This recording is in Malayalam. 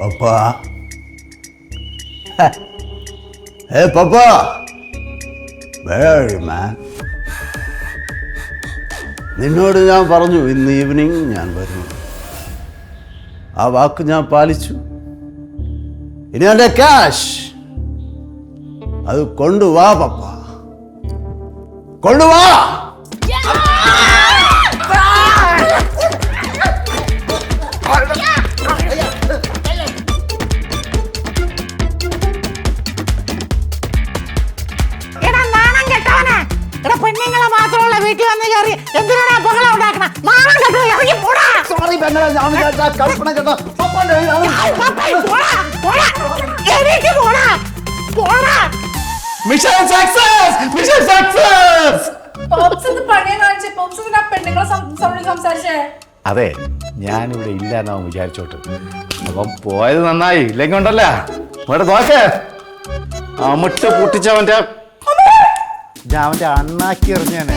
പപ്പ. ഹേ. പപ്പാ. വേറി മാൻ നിന്നോട് ഞാൻ പറഞ്ഞു ഇന്ന് ഈവനിങ് ഞാൻ വരുന്നു. ആ വാക്ക് ഞാൻ പാലിച്ചു. ഇനി എന്റെ ക്യാഷ് അത് കൊണ്ടുവാ പപ്പ. കൊണ്ടുവാ. വീട്ടിൽ വന്ന് കയറി എന്തിനാണ് അപകടം ഉണ്ടാക്കണം? നാണം കെട്ടോ ഇറങ്ങി പോടാ. സോറി പെങ്ങളെ ഞാൻ വിചാരിച്ച കൽപ്പന കേട്ടോ. പോടാ പോടാ. എനിക്ക് പോടാ. പോടാ. മിഷൻ സക്സസ് മിഷൻ സക്സസ് അതെ ഞാനിവിടെ ഇല്ല എന്നവൻ വിചാരിച്ചോട്ട്. അപ്പം പോയത് നന്നായി. ഇല്ലെങ്കിൽ ഉണ്ടല്ല. ഇവിടെ നോക്ക്. അമിട്ട് പൊട്ടിച്ചവന്റെ ഞാൻ അവന്റെ അണ്ണാക്കി എറിഞ്ഞേനെ.